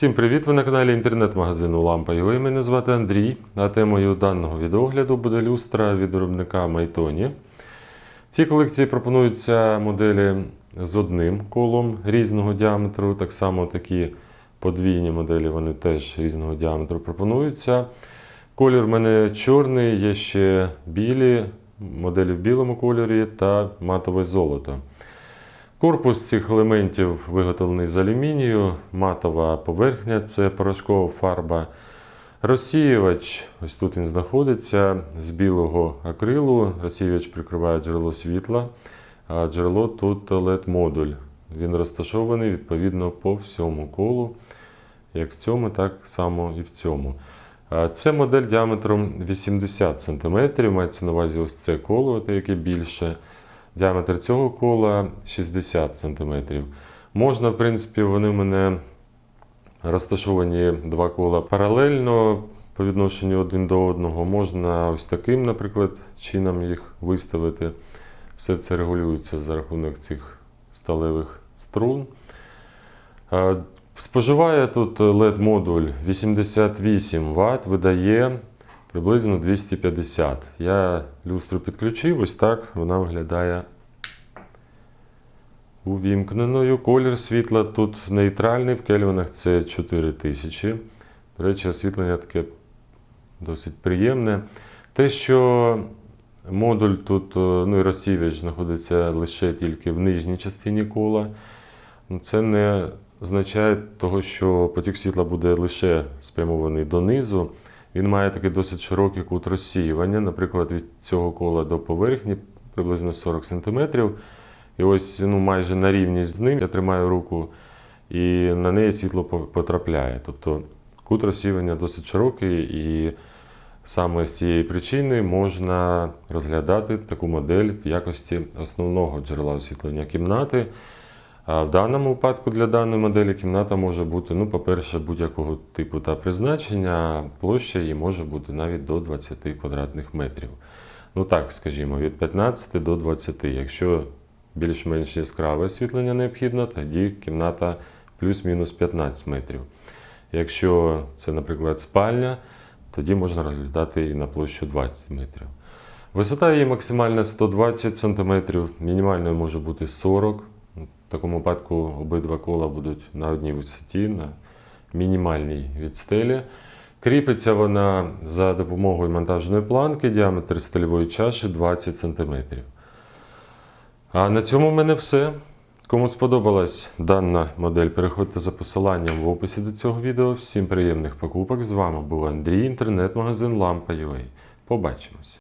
Всім привіт! Ви на каналі інтернет-магазину Лампа.ua. Мене звати Андрій, а темою даного відеогляду буде люстра від виробника Майтоні. В цій колекції пропонуються моделі з одним колом різного діаметру. Так само такі подвійні моделі вони теж різного діаметру пропонуються. Колір в мене чорний, є ще білі, моделі в білому кольорі та матове золото. Корпус цих елементів виготовлений з алюмінію, матова поверхня це порошкова фарба. Розсіювач, ось тут він знаходиться, з білого акрилу. Розсіювач прикриває джерело світла, а джерело тут LED-модуль. Він розташований відповідно по всьому колу, як в цьому, так само і в цьому. Це модель діаметром 80 см, мається на увазі ось це коло, яке більше. Діаметр цього кола 60 см. Можна, в принципі, вони в мене розташовані два кола паралельно по відношенню один до одного. Можна ось таким, наприклад, чином їх виставити. Все це регулюється за рахунок цих сталевих струн. Споживає тут LED-модуль 88 Вт, видає приблизно 250. Я люстру підключив, ось так вона виглядає увімкненою. Колір світла тут нейтральний, в кельвінах це 4000. До речі, освітлення таке досить приємне. Те, що модуль тут, е, ну і розсівач знаходиться лише тільки в нижній частині кола, ну, це не означає того, що потік світла буде лише спрямований донизу. Він має такий досить широкий кут розсіювання, наприклад, від цього кола до поверхні приблизно 40 см. І ось ну, майже на рівні з ним я тримаю руку, і на неї світло потрапляє. Тобто кут розсіювання досить широкий, і саме з цієї причини можна розглядати таку модель в якості основного джерела освітлення кімнати. А в даному випадку для даної моделі кімната може бути, ну, по-перше, будь-якого типу та призначення, площа її може бути навіть до 20 квадратних метрів. Ну так, скажімо, від 15 до 20. Якщо більш-менш яскраве освітлення необхідно, тоді кімната плюс-мінус 15 метрів. Якщо це, наприклад, спальня, тоді можна розглядати і на площу 20 метрів. Висота її максимальна 120 см, мінімальною може бути 40 в такому випадку обидва кола будуть на одній висоті, на мінімальній від стелі. Кріпиться вона за допомогою монтажної планки, діаметр стильової чаші 20 см. А на цьому в мене все. Кому сподобалась дана модель, переходьте за посиланням в описі до цього відео. Всім приємних покупок. З вами був Андрій, інтернет-магазин Lampa.ua. Побачимось!